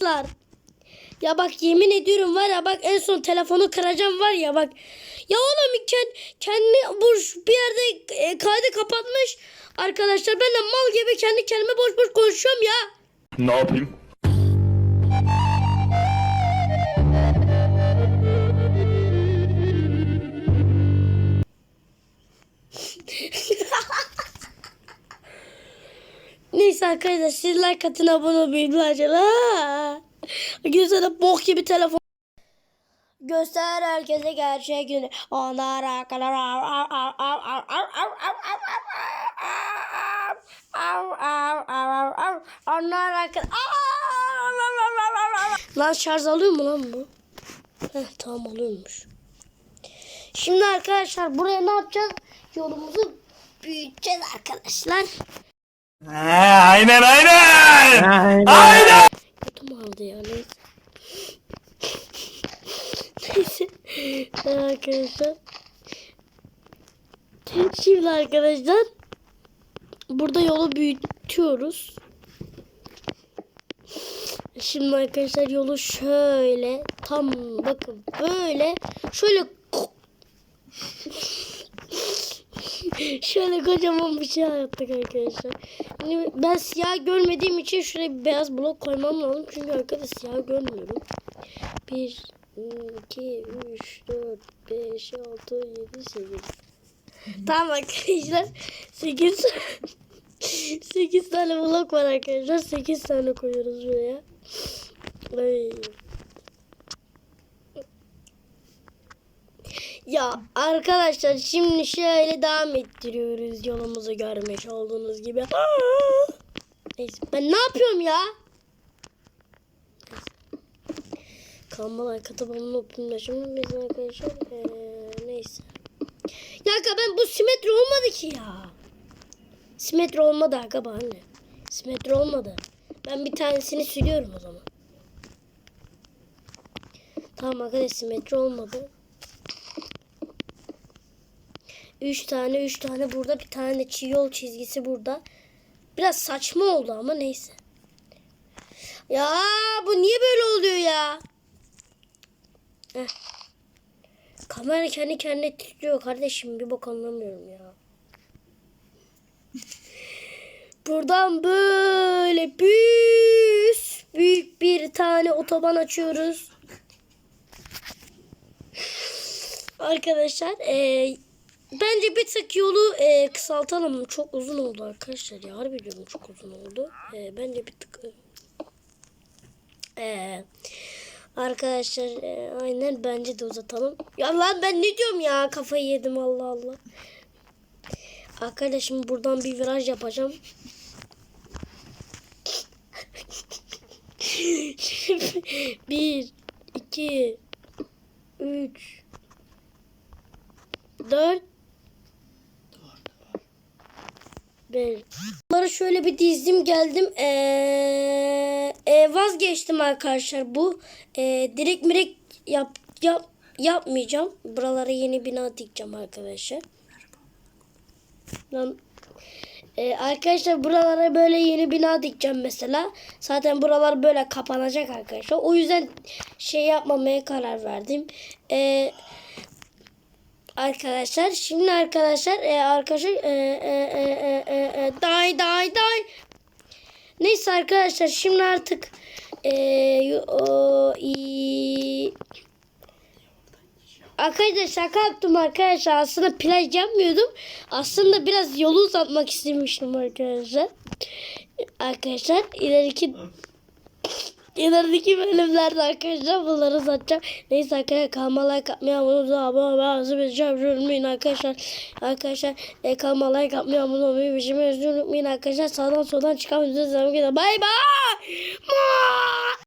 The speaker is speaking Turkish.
Arkadaşlar. Ya bak yemin ediyorum var ya bak en son telefonu kıracağım var ya bak. Ya oğlum kendi, kendi boş bir yerde e, kaydı kapatmış. Arkadaşlar ben de mal gibi kendi kendime boş boş konuşuyorum ya. Ne yapayım? Neyse arkadaşlar siz like atın abone olmayı lütfen. Güzel bok gibi telefon. Göster herkese gerçek günü. Onlar hakkında Onlar hakkında Lan şarj alıyor mu lan bu? Heh, tamam alıyormuş. Şimdi arkadaşlar buraya ne yapacağız? Yolumuzu büyüteceğiz arkadaşlar. Aynen aynen. Aynen. Kötü mü aldı ya neyse. neyse. arkadaşlar. Şimdi arkadaşlar. Burada yolu büyütüyoruz. Şimdi arkadaşlar yolu şöyle tam bakın böyle şöyle Şöyle kocaman bir şey yaptık arkadaşlar. Hani ben siyah görmediğim için şuraya bir beyaz blok koymam lazım. Çünkü arkada siyah görmüyorum. 1, 2, 3, 4, 5, 6, 7, 8. Tamam arkadaşlar. 8 8 tane blok var arkadaşlar. 8 tane koyuyoruz buraya. Ay. Ya arkadaşlar şimdi şöyle devam ettiriyoruz yolumuzu görmüş olduğunuz gibi. Neyse ben ne yapıyorum ya? Kalmalar katabamın optimle şimdi biz arkadaşlar ee, neyse. Ya ben bu simetri olmadı ki ya. Simetri olmadı bana anne. Simetri olmadı. Ben bir tanesini siliyorum o zaman. Tamam arkadaşlar simetri olmadı. Üç tane, üç tane burada. Bir tane de çiğ yol çizgisi burada. Biraz saçma oldu ama neyse. Ya bu niye böyle oluyor ya? Heh. Kamera kendi kendine titriyor kardeşim. Bir bok anlamıyorum ya. Buradan böyle büyük, büyük bir tane otoban açıyoruz. Arkadaşlar eee Bence bir tık yolu e, kısaltalım. Çok uzun oldu arkadaşlar ya. Harbi diyorum çok uzun oldu. E, bence bir tık e, arkadaşlar e, aynen bence de uzatalım. Ya lan ben ne diyorum ya kafayı yedim Allah Allah. Arkadaşım buradan bir viraj yapacağım. bir, iki, üç, dört, Ben bunları şöyle bir dizdim geldim. Ee, e, vazgeçtim arkadaşlar bu. Ee, direkt mirek yap, yap, yapmayacağım. Buralara yeni bina dikeceğim arkadaşlar. Lan, ee, arkadaşlar buralara böyle yeni bina dikeceğim mesela. Zaten buralar böyle kapanacak arkadaşlar. O yüzden şey yapmamaya karar verdim. Eee Arkadaşlar şimdi arkadaşlar e, arkadaşlar e, e, e, e, e, e, day day day. Neyse arkadaşlar şimdi artık e, o, i, arkadaşlar şaka yaptım arkadaşlar. Aslında plaj yapmıyordum. Aslında biraz yolu uzatmak istemiştim arkadaşlar. Arkadaşlar ileriki İlerideki bölümlerde arkadaşlar bunları uzatacağım. Neyse arkadaşlar kalma like atmayı abone olmayı abone olmayı unutmayın arkadaşlar. Arkadaşlar e, kalma like atmayı abone olmayı şey unutmayın arkadaşlar. Sağdan soldan çıkan videoları izlemek Bye bye.